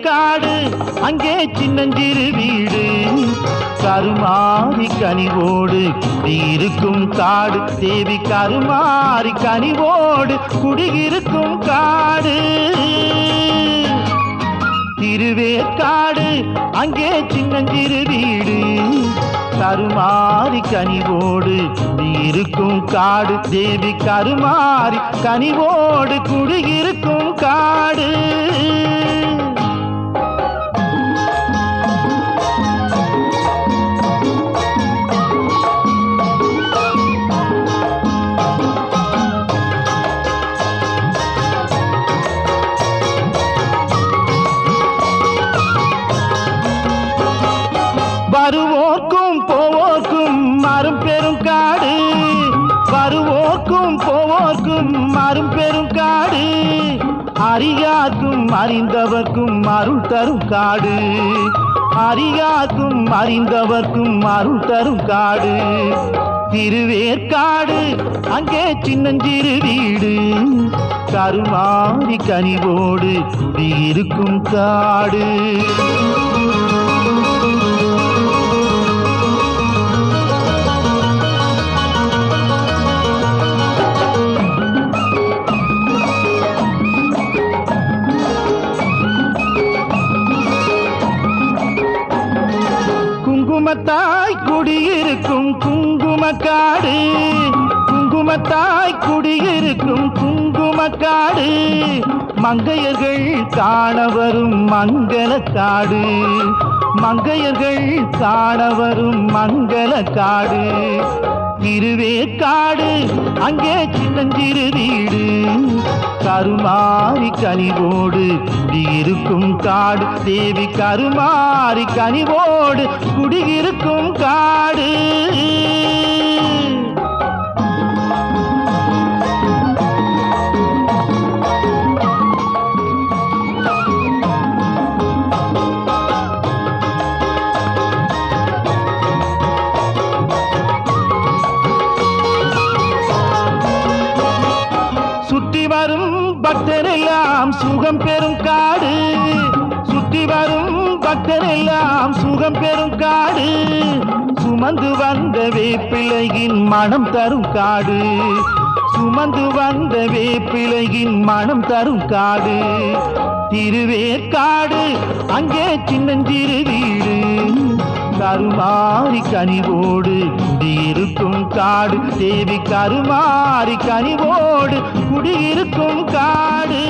காடு அங்கே சின்னஞ்சிறு வீடு. கருமாறி கனிவோடு குடியிருக்கும் காடு தேவி கருமாறி கனிவோடு குடியிருக்கும் காடு. திருவேற்காடு அங்கே சின்னஞ்சிறு வீடு. கருமாறி கனிவோடு குடியிருக்கும் காடு தேவி கருமாறி கனிவோடு குடியிருக்கும் காடு. போவோர்க்கும் மாறும் பெரும் காடு. அறியாக்கும் அறிந்தவர்க்கும் அருள் தரும் காடு. அறியாக்கும் அறிந்தவர்க்கும் அருள் தரும் காடு. திருவேற்காடு அங்கே சின்னஞ்சிறு வீடு. கருமாறி கனிவோடு குடியிருக்கும் காடு. குடியிருக்கும் குங்குமக்காடு. குங்குமத்தாய் குடியிருக்கும் குங்குமக்காடு. மங்கையர்கள் காண வரும் மங்களக்காடு மங்கையர்கள் காண வரும் மங்களக்காடு இருவே காடு அங்கே சின்னஞ்சிறு வீடு. கருமாறி கனிவோடு குடியிருக்கும் காடு தேவி கருமாறி கனிவோடு குடியிருக்கும் காடு. எல்லாம் சுகம் பெறும் காடு. சுத்தி வரும் பக்தர் எல்லாம் சுகம் பெறும் காடு. சுமந்து வந்த வேப்பிலையின் மனம் தரும் காடு. சுமந்து வந்த வேப்பிலையின் மனம் தரும் காடு. திருவேற்காடு அங்கே சின்னஞ்சிறு கருமாறி கனிவோடு குடியிருக்கும் காடு தேவி கருமாறி கனிவோடு குடியிருக்கும் காடு.